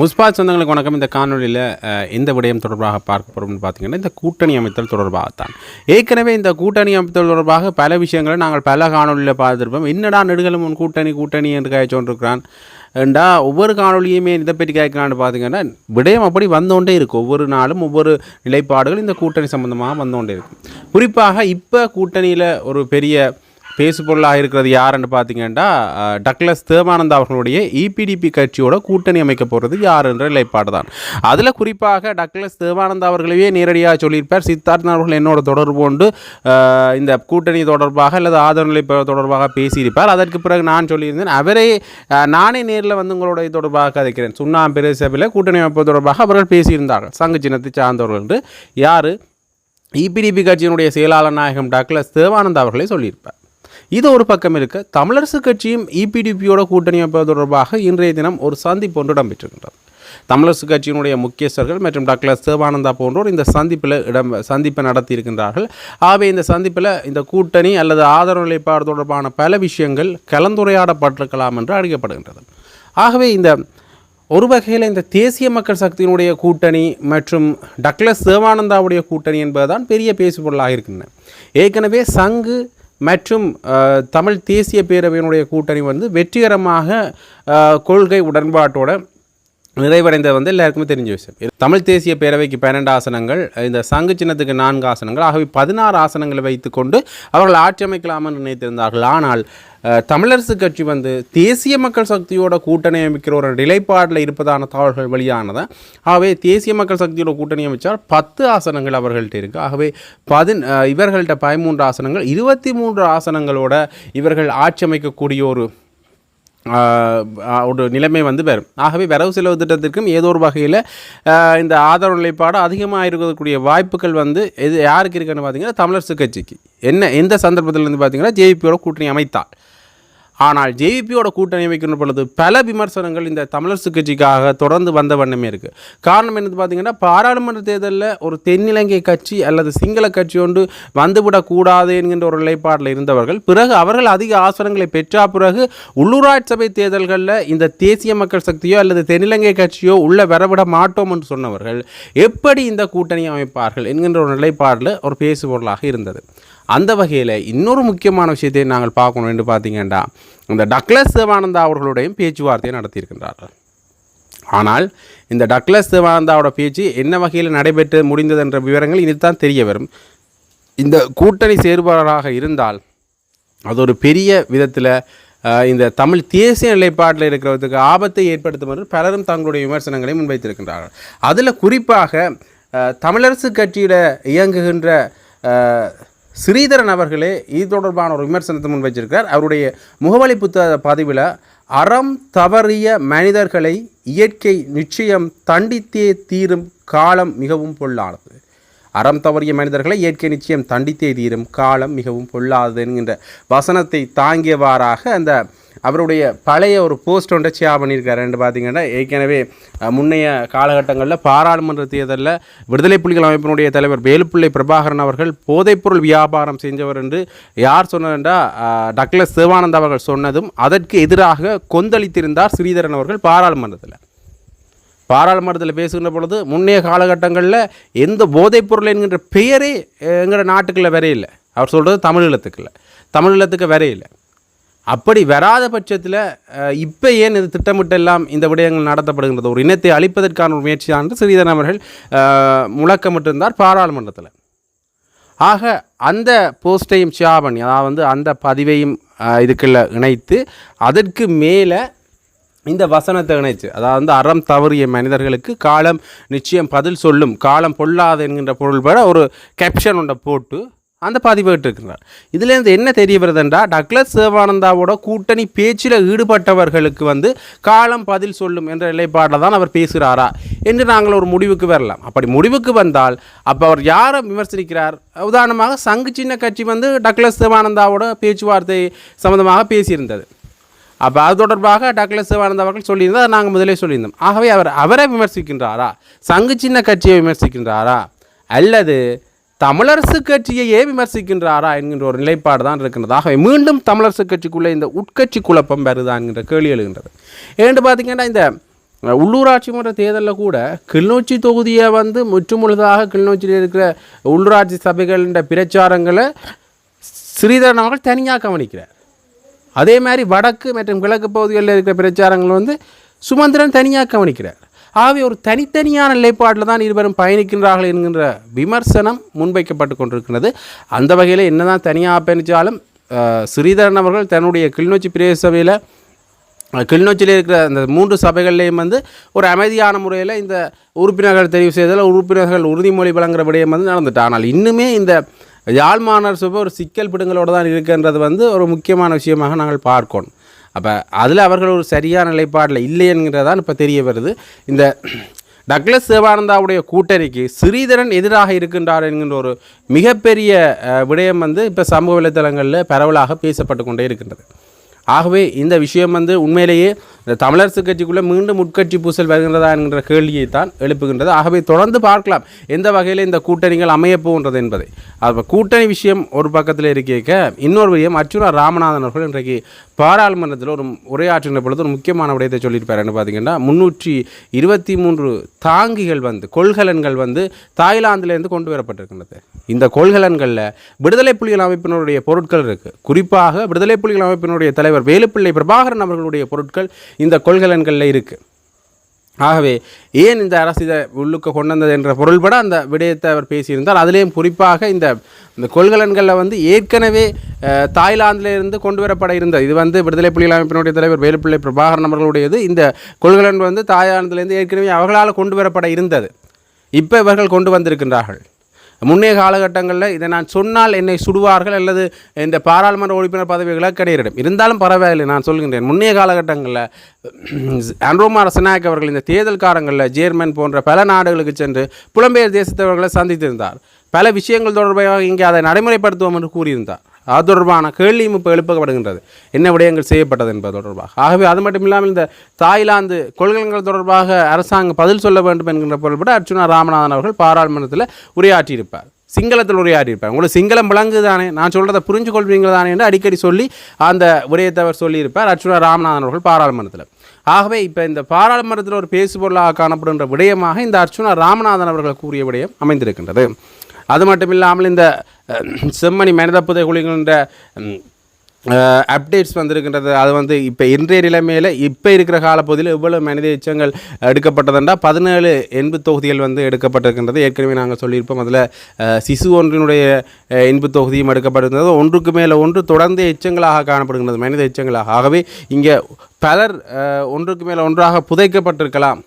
முஸ்பாத் சொந்தங்களுக்கு வணக்கம். இந்த காணொலியில் எந்த விடயம் தொடர்பாக பார்க்க போகிறோம்னு பார்த்தீங்கன்னா இந்த கூட்டணி அமைத்தல் தொடர்பாகத்தான். ஏற்கனவே இந்த கூட்டணி அமைத்தல் தொடர்பாக பல விஷயங்களை நாங்கள் பல காணொலியில் பார்த்துருப்போம். என்னடா நெடுகளும் உன் கூட்டணி கூட்டணி என்று காய்ச்சோன்றிருக்கிறான் ஏண்டா ஒவ்வொரு காணொலியுமே இதை பற்றி கேட்கலான்னு பார்த்தீங்கன்னா விடயம் அப்படி வந்தோண்டே இருக்கும். ஒவ்வொரு நாளும் ஒவ்வொரு நிலைப்பாடுகள் இந்த கூட்டணி சம்பந்தமாக வந்தோண்டே இருக்கும். குறிப்பாக இப்போ கூட்டணியில் ஒரு பெரிய பேசுபொருளாக இருக்கிறது யாருன்னு பார்த்தீங்கன்னா டக்ளஸ் தேவானந்தா அவர்களுடைய இபிடிபி கட்சியோட கூட்டணி அமைக்க போகிறது யார் என்ற நிலைப்பாடு தான். அதில் குறிப்பாக டக்ளஸ் தேவானந்தா அவர்களையே நேரடியாக சொல்லியிருப்பார். சித்தார்த்தன் அவர்கள் என்னோட தொடர்பு கொண்டு இந்த கூட்டணி தொடர்பாக அல்லது ஆதரவு நிலை தொடர்பாக பேசியிருப்பார். அதற்கு பிறகு நான் சொல்லியிருந்தேன் அவரே நானே நேரில் வந்து உங்களோட தொடர்பாக கதைக்கிறேன். சுண்ணாம் பிரதேசவில் கூட்டணி அமைப்பு தொடர்பாக அவர்கள் பேசியிருந்தார்கள். சங்க சின்னத்தை சார்ந்தவர்கள் என்று யார்? இபிடிபி கட்சியினுடைய செயலாளர் நாயகம் டக்ளஸ் தேவானந்த் அவர்களே சொல்லியிருப்பார். இது ஒரு பக்கம் இருக்க. தமிழரசு கட்சியும் இபிடிபியோட கூட்டணி அமைப்பது தொடர்பாக இன்றைய தினம் ஒரு சந்திப்பு ஒன்று இடம்பெற்றிருக்கின்றது. தமிழரசு கட்சியினுடைய முக்கியஸ்தர்கள் மற்றும் டாக்டர் தேவானந்தா போன்றோர் இந்த சந்திப்பில் இடம் சந்திப்பை நடத்தியிருக்கின்றார்கள். ஆகவே இந்த சந்திப்பில் இந்த கூட்டணி அல்லது ஆதரவு நிலைப்பாடு தொடர்பான பல விஷயங்கள் கலந்துரையாடப்பட்டிருக்கலாம் என்று அறியப்படுகின்றது ஆகவே இந்த ஒரு வகையில் இந்த தேசிய மக்கள் சக்தியினுடைய கூட்டணி மற்றும் டக்ளஸ் தேவானந்தாவுடைய கூட்டணி என்பதுதான் பெரிய பேசுபொருளாக இருக்கின்றன. ஏற்கனவே சங்கு மற்றும் தமிழ் தேசிய பேரவையினுடைய கூட்டணி வந்து வெற்றிகரமாக கொள்கை உடன்பாட்டோட நிறைவடைந்தது வந்து எல்லாருக்குமே தெரிஞ்ச விஷயம். தமிழ் தேசிய பேரவைக்கு பன்னெண்டு ஆசனங்கள் இந்த சங்கு சின்னத்துக்கு நான்கு ஆசனங்கள் ஆகவே பதினாறு ஆசனங்களை வைத்துக்கொண்டு அவர்கள் ஆட்சி அமைக்கலாம் என்று நினைத்திருந்தார்கள். ஆனால் தமிழரசு கட்சி வந்து தேசிய மக்கள் சக்தியோட கூட்டணி அமைக்கிற ஒரு நிலைப்பாடில் இருப்பதான தகவல்கள் வெளியானது. ஆகவே தேசிய மக்கள் சக்தியோட கூட்டணி அமைச்சால் பத்து ஆசனங்கள் அவர்கள்ட்ட இருக்குது ஆகவே பதின் இவர்கள்ட்ட பதிமூன்று ஆசனங்கள் இருபத்தி மூன்று ஆசனங்களோட இவர்கள் ஆட்சி அமைக்கக்கூடிய ஒரு ஒரு நிலைமை வந்து வரும் ஆகவே வரவு செலவு திட்டத்திற்கும் ஏதோ ஒரு வகையில் இந்த ஆதரவு நிலைப்பாடு அதிகமாக இருக்கக்கூடிய வாய்ப்புகள் வந்து எது யாருக்கு இருக்குன்னு பார்த்தீங்கன்னா தமிழரசு கட்சிக்கு. என்ன எந்த சந்தர்ப்பத்தில் இருந்து பார்த்தீங்கன்னா ஜேவிபியோட கூட்டணி அமைத்தால். ஆனால் ஜேவிபியோட கூட்டணி அமைக்கின்ற பொழுது பல விமர்சனங்கள் இந்த தமிழரசு கட்சிக்காக தொடர்ந்து வந்த வண்ணமே இருக்குது காரணம் என்னது பார்த்தீங்கன்னா பாராளுமன்ற தேர்தலில் ஒரு தென்னிலங்கை கட்சி அல்லது சிங்கள கட்சி ஒன்று வந்துவிடக்கூடாது என்கின்ற ஒரு நிலைப்பாட்டில் இருந்தவர்கள் பிறகு அவர்கள் அதிக ஆசனங்களை பெற்றா பிறகு உள்ளூராட்சி சபை தேர்தல்களில் இந்த தேசிய மக்கள் சக்தியோ அல்லது தென்னிலங்கை கட்சியோ உள்ளே வரவிட மாட்டோம் என்று சொன்னவர்கள் எப்படி இந்த கூட்டணி அமைப்பார்கள் என்கின்ற ஒரு நிலைப்பாடில் ஒரு பேசுபொருளாக இருந்தது. அந்த வகையில் இன்னொரு முக்கியமான விஷயத்தை நாங்கள் பார்க்கணும் என்று பார்த்தீங்கன்னா இந்த டக்ளஸ் தேவானந்தா அவர்களுடையும் பேச்சுவார்த்தையை நடத்தியிருக்கின்றார்கள். ஆனால் இந்த டக்ளஸ் தேவானந்தாவோட பேச்சு என்ன வகையில் நடைபெற்று முடிந்தது என்ற விவரங்கள் இனித்தான் தெரிய வரும். இந்த கூட்டணி சேர்பவராக இருந்தால் அது ஒரு பெரிய விதத்தில் இந்த தமிழ் தேசிய நிலைப்பாட்டில் இருக்கிறதுக்கு ஆபத்தை ஏற்படுத்தும் என்று பலரும் தங்களுடைய விமர்சனங்களை முன்வைத்திருக்கின்றார்கள். அதில் குறிப்பாக தமிழரசு கட்சியில் இயங்குகின்ற ஸ்ரீதரன் அவர்களே இது தொடர்பான ஒரு விமர்சனத்தை முன் வச்சிருக்கார் அவருடைய முகவலி புத்தக பதிவில் அறம் தவறிய மனிதர்களை இயற்கை நிச்சயம் தண்டித்தே தீரும் காலம் மிகவும் பொல்லானது அறம் தவறிய மனிதர்களை இயற்கை நிச்சயம் தண்டித்தே தீரும் காலம் மிகவும் பொல்லாதது என்கின்ற வசனத்தை தாங்கியவாறாக அந்த அவருடைய பழைய ஒரு போஸ்ட் ஒன்றை ஷேர் பண்ணியிருக்காருன்னு பார்த்தீங்கன்னா ஏற்கனவே முன்னைய காலகட்டங்களில் பாராளுமன்ற தேர்தலில் விடுதலை புலிகள் அமைப்பினுடைய தலைவர் வேலுப்பிள்ளை பிரபாகரன் அவர்கள் போதைப்பொருள் வியாபாரம் செஞ்சவர் என்று யார் சொன்னதுன்றா டக்ளஸ் சிவானந்த் அவர்கள் சொன்னதும் அதற்கு எதிராக கொந்தளித்திருந்தார் ஸ்ரீதரன் அவர்கள் பாராளுமன்றத்தில். பாராளுமன்றத்தில் பேசுகின்ற பொழுது முன்னைய காலகட்டங்களில் எந்த போதைப்பொருள் என்கின்ற பெயரே எங்களோட நாட்டுக்குள்ளே வரையில்லை. அவர் சொல்கிறது தமிழீழத்துக்குள்ள தமிழீழத்துக்கு வரையில்லை. அப்படி வராத பட்சத்தில் இப்போ ஏன் இது திட்டமிட்டெல்லாம் இந்த விடயங்கள் நடத்தப்படுகின்றது? ஒரு இனத்தை அழிப்பதற்கான ஒரு முயற்சியானது ஸ்ரீதரன் அவர்கள் முழக்கமிட்டிருந்தார் பாராளுமன்றத்தில். ஆக அந்த போஸ்டையும் ஷேர் பண்ணி அதாவது வந்து அந்த பதிவையும் இதுக்குள்ள இணைத்து அதற்கு மேலே இந்த வசனத்தை இணைச்சு அதாவது வந்து அறம் தவறிய மனிதர்களுக்கு காலம் நிச்சயம் பதில் சொல்லும் காலம் பொல்லாது என்கின்ற பொருள்பட ஒரு கேப்ஷன் ஒன்றை போட்டு அந்த பதிவு இருக்கிறார் இதுலேருந்து என்ன தெரிய வருதுன்றா டக்ளஸ் சிவானந்தாவோட கூட்டணி பேச்சில் ஈடுபட்டவர்களுக்கு வந்து காலம் பதில் சொல்லும் என்ற நிலைப்பாட்டில் தான் அவர் பேசுகிறாரா என்று நாங்கள் ஒரு முடிவுக்கு வரலாம். அப்படி முடிவுக்கு வந்தால் அப்போ அவர் யாரை விமர்சிக்கிறார்? உதாரணமாக சங்கு சின்ன கட்சி வந்து டக்ளஸ் சிவானந்தாவோட பேச்சுவார்த்தை சம்மந்தமாக பேசியிருந்தது. அப்போ அது தொடர்பாக டக்ளஸ் சிவானந்த் அவர்கள் சொல்லியிருந்தால் அதை நாங்கள் முதலே சொல்லியிருந்தோம். ஆகவே அவர் அவரை விமர்சிக்கின்றாரா? சங்கு சின்ன கட்சியை விமர்சிக்கின்றாரா? அல்லது தமிழரசு கட்சியையே விமர்சிக்கின்றாரா என்கின்ற ஒரு நிலைப்பாடு தான் இருக்கின்றது. ஆகவே மீண்டும் தமிழரசு கட்சிக்குள்ளே இந்த உட்கட்சி குழப்பம் வருதா என்கின்ற கேள்வி எழுகின்றது. ஏன்னு பார்த்தீங்கன்னா இந்த உள்ளூராட்சி மன்ற தேர்தலில் கூட கிளிநொச்சி தொகுதியை வந்து முற்றுமுழுதாக கிளிநொச்சியில் இருக்கிற உள்ளூராட்சி சபைகளின் பிரச்சாரங்களை ஸ்ரீதரன் அவர்கள் தனியாக கவனிக்கிறார். அதே மாதிரி வடக்கு மற்றும் கிழக்கு பகுதிகளில் இருக்கிற பிரச்சாரங்கள் வந்து சுமந்திரன் தனியாக கவனிக்கிறார். ஆகவே ஒரு தனித்தனியான நிலைப்பாட்டில் தான் இருவரும் பயணிக்கின்றார்கள் என்கின்ற விமர்சனம் முன்வைக்கப்பட்டு கொண்டிருக்கிறது. அந்த வகையில் என்னதான் தனியாக பயணித்தாலும் ஸ்ரீதரன் அவர்கள் தன்னுடைய கிளிநொச்சி பிரதேச சபையில் கிளிநொச்சியில் இருக்கிற அந்த மூன்று சபைகள்லேயும் வந்து ஒரு அமைதியான முறையில் இந்த உறுப்பினர்கள் தெரிவு செய்தல் உறுப்பினர்கள் உறுதிமொழி வழங்குற விடயம் வந்து நடந்துட்டு. ஆனால் இன்னுமே இந்த யாழ்மாணர் சபை ஒரு சிக்கல் பிடுங்களோடு தான் இருக்கின்றது வந்து ஒரு முக்கியமான விஷயமாக நாங்கள் பார்க்கணும். அப்போ அதில் அவர்கள் ஒரு சரியான நிலைப்பாடில் இல்லை என்கிறதான் இப்போ தெரிய வருது. இந்த டக்ளஸ் சிவானந்தாவுடைய கூட்டணிக்கு ஸ்ரீதரன் எதிராக இருக்கின்றார் என்கின்ற ஒரு மிகப்பெரிய விடயம் வந்து இப்போ சமூக வலைத்தளங்களில் பரவலாக பேசப்பட்டு கொண்டே இருக்கின்றது. ஆகவே இந்த விஷயம் வந்து உண்மையிலேயே இந்த தமிழரசு கட்சிக்குள்ளே மீண்டும் உட்கட்சி பூசல் வருகின்றதா என்கின்ற கேள்வியை தான் எழுப்புகின்றது. ஆகவே தொடர்ந்து பார்க்கலாம் எந்த வகையில் இந்த கூட்டணிகள் அமையப் போகின்றது என்பதை. அப்போ கூட்டணி விஷயம் ஒரு பக்கத்தில் இருக்க இன்னொரு விஷயம் அர்ச்சுனா ராமநாதன் அவர்கள் இன்றைக்கு பாராளுமன்றத்தில் ஒரு உரையாற்றின பொழுது ஒரு முக்கியமான விடயத்தை சொல்லியிருப்பார். என்ன பார்த்தீங்கன்னா முன்னூற்றி இருபத்தி மூன்று தாங்கிகள் வந்து கொள்கலன்கள் வந்து தாய்லாந்திலேருந்து கொண்டு வரப்பட்டிருக்கின்றது. இந்த கொள்கலன்களில் விடுதலை புலிகள் அமைப்பினருடைய பொருட்கள் இருக்குது குறிப்பாக விடுதலை புலிகள் அமைப்பினுடைய தலைவர் வேலுப்பிள்ளை பிரபாகரன் அவர்களுடைய பொருட்கள் இந்த கொள்கலன்களில் இருக்குது ஆகவே ஏன் இந்த அரசு இதை உள்ளுக்கு கொண்டு வந்தது என்ற பொருள்பட அந்த விடயத்தை அவர் பேசியிருந்தார். அதிலேயும் குறிப்பாக இந்த இந்த கொள்கலன்களில் வந்து ஏற்கனவே தாய்லாந்திலிருந்து கொண்டு வரப்பட இருந்தது. இது வந்து விடுதலை புலிகள் அமைப்பினுடைய தலைவர் வேலுப்பிள்ளை பிரபாகரன் அவர்களுடையது. இந்த கொள்கலன் வந்து தாய்லாந்திலிருந்து ஏற்கனவே அவர்களால் கொண்டு வரப்பட இருந்தது. இப்போ இவர்கள் கொண்டு வந்திருக்கின்றார்கள். முன்னைய காலகட்டங்களில் இதை நான் சொன்னால் என்னை சுடுவார்கள் அல்லது இந்த பாராளுமன்ற உறுப்பினர் பதவிகளை கிடையிடும் இருந்தாலும் பரவாயில்லை நான் சொல்கின்றேன். முன்னைய காலகட்டங்களில் அன்ரோமார் சனாயக் அவர்கள் இந்த தேர்தல் காலங்களில் ஜேர்மன் போன்ற பல நாடுகளுக்கு சென்று புலம்பெயர் தேசத்தவர்களை சந்தித்திருந்தார். பல விஷயங்கள் தொடர்பாக இங்கே அதை நடைமுறைப்படுத்துவோம் என்று கூறியிருந்தார். அது தொடர்பான கேள்வியும் இப்போ எழுப்பப்படுகின்றது. என்ன விடயங்கள் செய்யப்பட்டது என்பது தொடர்பாக. ஆகவே அது மட்டும் இல்லாமல் இந்த தாய்லாந்து கொள்கைகள் தொடர்பாக அரசாங்கம் பதில் சொல்ல வேண்டும் என்கின்ற பொருள்பட அர்ச்சுனா ராமநாதன் அவர்கள் பாராளுமன்றத்தில் உரையாற்றியிருப்பார். சிங்களத்தில் உரையாற்றியிருப்பார். உங்களுக்கு சிங்களம் விளங்குது தானே நான் சொல்கிறத புரிஞ்சு கொள்வீங்களா தானே என்று அடிக்கடி சொல்லி அந்த உரையத்தை அவர் சொல்லியிருப்பார். அர்ச்சுனா ராமநாதன் அவர்கள் பாராளுமன்றத்தில். ஆகவே இப்போ இந்த பாராளுமன்றத்தில் ஒரு பேசுபொருளாக காணப்படுகின்ற விடயமாக இந்த அர்ச்சுனா ராமநாதன் அவர்கள் கூறிய விடயம் அமைந்திருக்கின்றது. அது மட்டும் இல்லாமல் இந்த செம்மணி மனித புதைகுழிகின்ற அப்டேட்ஸ் வந்திருக்கின்றது. அது வந்து இப்போ இன்றைய நிலைமையில் இப்போ இருக்கிற காலப்பகுதியில் இவ்வளோ மனித எச்சங்கள் எடுக்கப்பட்டதுண்டா? பதினேழு எண்பு தொகுதிகள் வந்து எடுக்கப்பட்டிருக்கின்றது. ஏற்கனவே நாங்கள் சொல்லியிருப்போம். அதில் சிசு ஒன்றினுடைய எண்பு தொகுதியும் எடுக்கப்பட்டிருந்தது. ஒன்றுக்கு மேலே ஒன்று தொடர்ந்து எச்சங்களாக காணப்படுகின்றது. மனித எச்சங்களாக. ஆகவே இங்கே பலர் ஒன்றுக்கு மேலே ஒன்றாக புதைக்கப்பட்டிருக்கலாம்.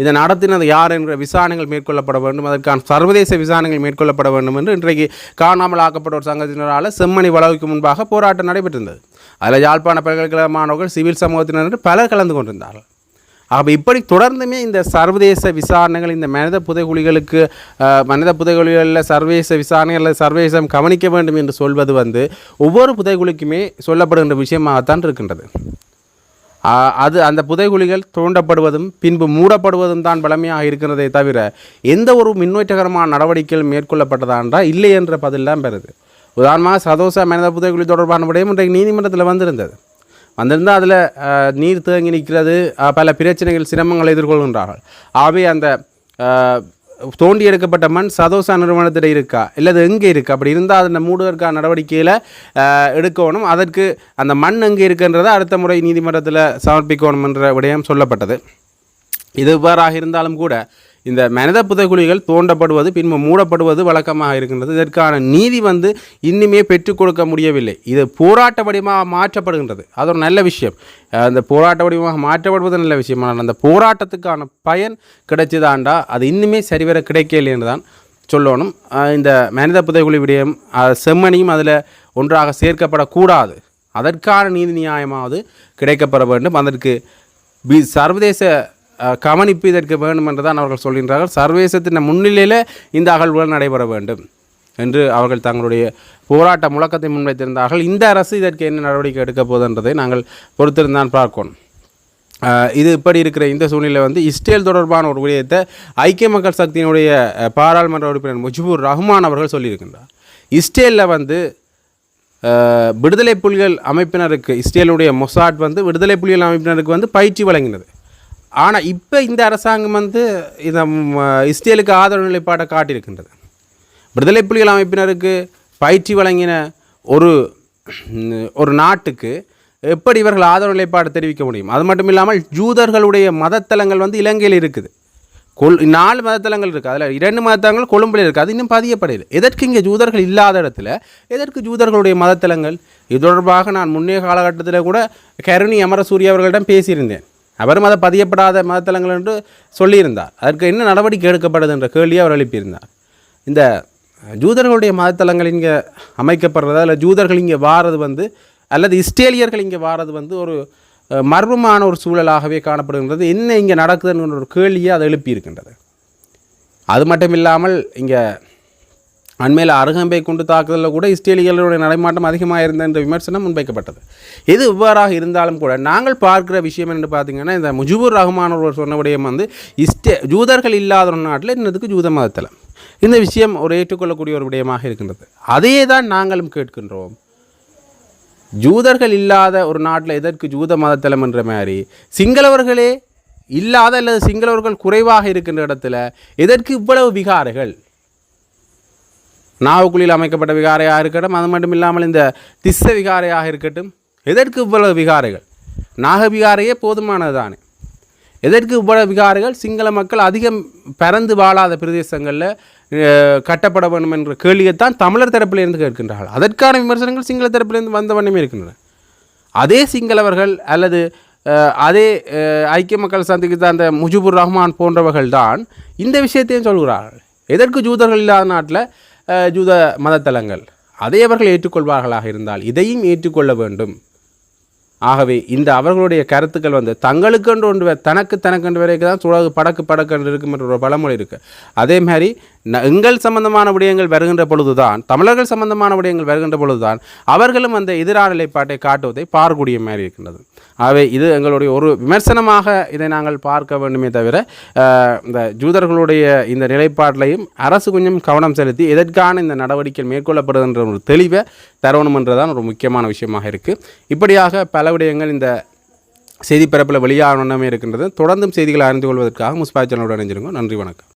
இதை நடத்தினது யார் என்ற விசாரணைகள் மேற்கொள்ளப்பட வேண்டும். அதற்கான சர்வதேச விசாரணைகள் மேற்கொள்ளப்பட வேண்டும் என்று இன்றைக்கு காணாமல் ஆக்கப்பட்ட ஒரு சங்கத்தினரால் செம்மணி வளவுக்கு முன்பாக போராட்டம் நடைபெற்றிருந்தது. அதில் யாழ்ப்பாண பல்கலைக்கழக மாணவர்கள் சிவில் சமூகத்தினர் என்று பலர் கலந்து கொண்டிருந்தார்கள். அப்போ இப்படி தொடர்ந்துமே இந்த சர்வதேச விசாரணைகள் இந்த மனித புதைகுழிகளுக்கு மனித புதைகுழிகளில் சர்வதேச விசாரணைகள் சர்வதேசம் கவனிக்க வேண்டும் என்று சொல்வது வந்து ஒவ்வொரு புதைகுழிக்குமே சொல்லப்படுகின்ற விஷயமாகத்தான் இருக்கின்றது. அது அந்த புதைகுழிகள் தோண்டப்படுவதும் பின்பு மூடப்படுவதும் தான் பலமையாக இருக்கிறதே தவிர எந்த ஒரு முன்னேற்றகரமான நடவடிக்கைகள் மேற்கொள்ளப்பட்டதா என்றால் இல்லை என்ற பதில் தான் பெறுது. உதாரணமாக சதோச மனித புதைகுழி தொடர்பான விடயம் இன்றைக்கு நீதிமன்றத்தில் வந்திருந்தது. வந்திருந்தால் அதில் நீர் தேங்கி நிற்கிறது பல பிரச்சனைகள் சிரமங்களை எதிர்கொள்கின்றார்கள். ஆகவே அந்த தோண்டி எடுக்கப்பட்ட மண் சதோசா நிறுவனத்தில் இருக்கா? இல்லை அது எங்கே இருக்குது அப்படி இருந்தால் அதனை மூடுவதற்கான நடவடிக்கையில் எடுக்கணும். அதற்கு அந்த மண் எங்கே இருக்குன்றதை அடுத்த முறை நீதிமன்றத்தில் சமர்ப்பிக்கணும் என்ற விடயம் சொல்லப்பட்டது. இதுவாறாக இருந்தாலும் கூட இந்த மனித புதைக்குழிகள் தோண்டப்படுவது பின்பு மூடப்படுவது வழக்கமாக இருக்கின்றது. இதற்கான நீதி வந்து இன்னுமே பெற்றுக் கொடுக்க முடியவில்லை. இது போராட்ட வடிவமாக மாற்றப்படுகின்றது. அது ஒரு நல்ல விஷயம். அந்த போராட்ட வடிவமாக மாற்றப்படுவது நல்ல விஷயம். அந்த போராட்டத்துக்கான பயன் கிடைச்சதாண்டா அது இன்னுமே சரிவர கிடைக்கவில்லை என்று தான் சொல்லணும் இந்த மனித புதைகுழி விடயம் செம்மணியும் அதில் ஒன்றாக சேர்க்கப்படக்கூடாது. அதற்கான நீதி நியாயமாவது கிடைக்கப்பெற வேண்டும். அதற்கு பி சர்வதேச கவனிப்பு இதற்கு வேண்டும் என்று தான் அவர்கள் சொல்கின்றார்கள். சர்வதேசத்தின் முன்னிலையில் இந்த அகழ்வுகள் நடைபெற வேண்டும். என்று அவர்கள் தங்களுடைய போராட்ட முழக்கத்தை முன்வைத்திருந்தார்கள். இந்த அரசு இதற்கு என்ன நடவடிக்கை எடுக்கப் போதுன்றதை நாங்கள் பொறுத்திருந்தான் பார்க்கணும் இது இப்படி இருக்கிற இந்த சூழ்நிலை வந்து இஸ்ரேல் தொடர்பான ஒரு விடயத்தை ஐக்கிய மக்கள் சக்தியினுடைய பாராளுமன்ற உறுப்பினர் முஜிபுர் ரஹ்மான் அவர்கள் சொல்லியிருக்கின்றார். இஸ்ரேலில் வந்து விடுதலை புலிகள் அமைப்பினருக்கு இஸ்ரேலுடைய மொசாட் வந்து விடுதலை புலிகள் அமைப்பினருக்கு வந்து பயிற்சி வழங்கினது. ஆனால் இப்போ இந்த அரசாங்கம் வந்து இந்த இஸ்ரேலுக்கு ஆதரவு நிலைப்பாட்டை காட்டியிருக்கின்றது. விடுதலை புலிகள் அமைப்பினருக்கு பயிற்சி வழங்கின ஒரு ஒரு நாட்டுக்கு எப்படி இவர்கள் ஆதரவு நிலைப்பாடு தெரிவிக்க முடியும்? அது மட்டும் இல்லாமல் ஜூதர்களுடைய மதத்தலங்கள் வந்து இலங்கையில் இருக்குது. கொல் நாலு மதத்தலங்கள் இருக்குது அதில் இரண்டு மதத்தலங்கள் கொழும்பில் இருக்குது அது இன்னும் பதியப்படையில் எதற்கு இங்கே ஜூதர்கள் இல்லாத இடத்துல எதற்கு ஜூதர்களுடைய மதத்தலங்கள்? இது தொடர்பாக நான் முன்னைய காலகட்டத்தில் கூட கருணி அமரசூரிய அவர்களிடம் பேசியிருந்தேன். அவரும் அதை பதியப்படாத மதத்தலங்கள் என்று சொல்லியிருந்தார். அதற்கு என்ன நடவடிக்கை எடுக்கப்படுது என்ற கேள்வியை அவர் எழுப்பியிருந்தார். இந்த ஜூதர்களுடைய மதத்தலங்கள் இங்கே அமைக்கப்படுறது? அதில் ஜூதர்கள் இங்கே வாரது வந்து அல்லது இஸ்ரேலியர்கள் இங்கே வாரது வந்து ஒரு மர்மமான ஒரு சூழலாகவே காணப்படுகின்றது. என்ன இங்கே நடக்குதுன்னு ஒரு கேள்வியை அதை எழுப்பியிருக்கின்றது. அது மட்டும் இல்லாமல் இங்கே அண்மையில் அருகம்பை குண்டு தாக்குதலில் கூட இஸ்ரேலிகளுடைய நடைமாட்டம் அதிகமாக இருந்த என்ற விமர்சனம் முன்வைக்கப்பட்டது. இது இவ்வாறாக இருந்தாலும் கூட நாங்கள் பார்க்கிற விஷயம் என்று பார்த்தீங்கன்னா இந்த முஜிபுர் ரஹ்மான் ஒருவர் சொன்ன விடயம் வந்து இஸ்டே ஜூதர்கள் இல்லாத ஒரு நாட்டில் இன்னதுக்கு ஜூத மதத்தலம் இந்த விஷயம் ஒரு ஏற்றுக்கொள்ளக்கூடிய ஒரு விடயமாக இருக்கின்றது. அதையே தான் நாங்களும் கேட்கின்றோம். ஜூதர்கள் இல்லாத ஒரு நாட்டில் எதற்கு ஜூத மதத்தலம் என்ற மாதிரி சிங்களவர்களே இல்லாத அல்லது சிங்களவர்கள் குறைவாக இருக்கின்ற இடத்துல எதற்கு இவ்வளவு விகாரைகள்? நாவுக்குழியில் அமைக்கப்பட்ட விகாரையாக இருக்கட்டும் அது மட்டும் இல்லாமல் இந்த திஸ்ஸ விகாரையாக இருக்கட்டும் எதற்கு இவ்வளவு விகாரைகள்? நாக விகாரையே போதுமானது தானே. எதற்கு இவ்வளவு விகாரைகள்? சிங்கள மக்கள் அதிகம் பறந்து வாழாத பிரதேசங்களில் கட்டப்பட வேண்டும் என்ற கேள்வியைத்தான் தமிழர் தரப்பிலிருந்து கேட்கின்றார்கள். அதற்கான விமர்சனங்கள் சிங்கள தரப்பிலிருந்து வந்த வண்ணமே இருக்கின்றன. அதே சிங்களவர்கள் அல்லது அதே ஐக்கிய மக்கள் சந்திக்கு அந்த முஜிபுர் ரஹ்மான் போன்றவர்கள் தான் இந்த விஷயத்தையும் சொல்கிறார்கள். எதற்கு ஜூதர்கள் இல்லாத நாட்டில் ஜூத மதத்தலங்கள். அதை அவர்கள் ஏற்றுக்கொள்வார்களாக இருந்தால் இதையும் ஏற்றுக்கொள்ள வேண்டும். ஆகவே இந்த அவர்களுடைய கருத்துக்கள் வந்து தங்களுக்கென்று ஒன்று தனக்கு தனக்கென்று வரைக்கும் தான் சுழகு படக்கு படக்கென்று இருக்கும் என்ற ஒரு பழமொழி இருக்குது அதே மாதிரி எங்கள் சம்பந்தமான விடயங்கள் வருகின்ற பொழுதுதான் தமிழர்கள் சம்பந்தமான விடயங்கள் வருகின்ற பொழுதுதான் அவர்களும் அந்த எதிரான நிலைப்பாட்டை காட்டுவதை பார்க்கக்கூடிய மாதிரி இருக்கின்றது. ஆகவே இது எங்களுடைய ஒரு விமர்சனமாக இதை நாங்கள் பார்க்க வேண்டுமே தவிர இந்த ஜூதர்களுடைய இந்த நிலைப்பாட்டிலையும் அரசு கொஞ்சம் கவனம் செலுத்தி எதற்கான இந்த நடவடிக்கை மேற்கொள்ளப்படுகின்ற ஒரு தெளிவை தரணும் என்றுதான் ஒரு முக்கியமான விஷயமாக இருக்குது இப்படியாக பல விடயங்கள் இந்த செய்தி பரப்பில் வெளியாகணுமே இருக்கின்றது. தொடர்ந்தும் செய்திகளை அறிந்து கொள்வதற்காக முஸ்பா சேனலோடு இணைஞ்சிருங்க நன்றி வணக்கம்.